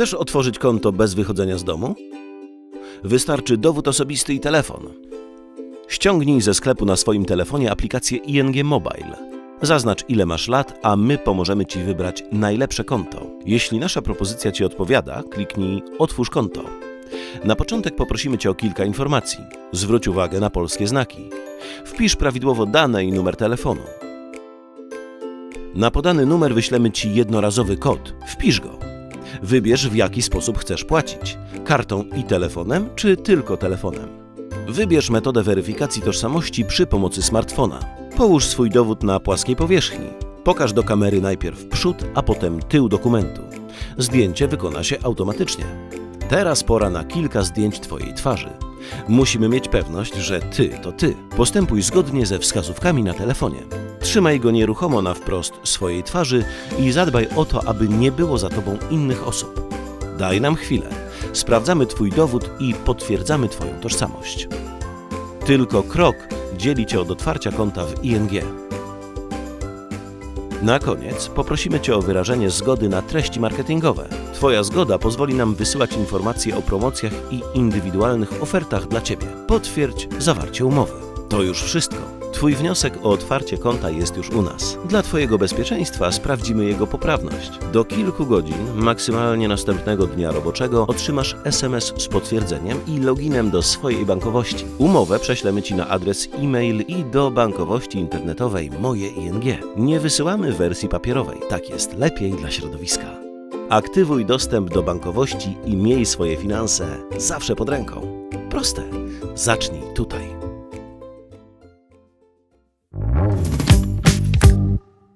Chcesz otworzyć konto bez wychodzenia z domu? Wystarczy dowód osobisty i telefon. Ściągnij ze sklepu na swoim telefonie aplikację ING Mobile. Zaznacz ile masz lat, a my pomożemy Ci wybrać najlepsze konto. Jeśli nasza propozycja Ci odpowiada, kliknij Otwórz konto. Na początek poprosimy Cię o kilka informacji. Zwróć uwagę na polskie znaki. Wpisz prawidłowo dane i numer telefonu. Na podany numer wyślemy Ci jednorazowy kod. Wpisz go. Wybierz w jaki sposób chcesz płacić. Kartą i telefonem, czy tylko telefonem. Wybierz metodę weryfikacji tożsamości przy pomocy smartfona. Połóż swój dowód na płaskiej powierzchni. Pokaż do kamery najpierw przód, a potem tył dokumentu. Zdjęcie wykona się automatycznie. Teraz pora na kilka zdjęć Twojej twarzy. Musimy mieć pewność, że Ty to Ty. Postępuj zgodnie ze wskazówkami na telefonie. Trzymaj go nieruchomo na wprost swojej twarzy i zadbaj o to, aby nie było za Tobą innych osób. Daj nam chwilę. Sprawdzamy Twój dowód i potwierdzamy Twoją tożsamość. Tylko krok dzieli Cię od otwarcia konta w ING. Na koniec poprosimy Cię o wyrażenie zgody na treści marketingowe. Twoja zgoda pozwoli nam wysyłać informacje o promocjach i indywidualnych ofertach dla Ciebie. Potwierdź zawarcie umowy. To już wszystko. Twój wniosek o otwarcie konta jest już u nas. Dla Twojego bezpieczeństwa sprawdzimy jego poprawność. Do kilku godzin, maksymalnie następnego dnia roboczego, otrzymasz SMS z potwierdzeniem i loginem do swojej bankowości. Umowę prześlemy Ci na adres e-mail i do bankowości internetowej Moje ING. Nie wysyłamy wersji papierowej. Tak jest lepiej dla środowiska. Aktywuj dostęp do bankowości i miej swoje finanse zawsze pod ręką. Proste. Zacznij tutaj.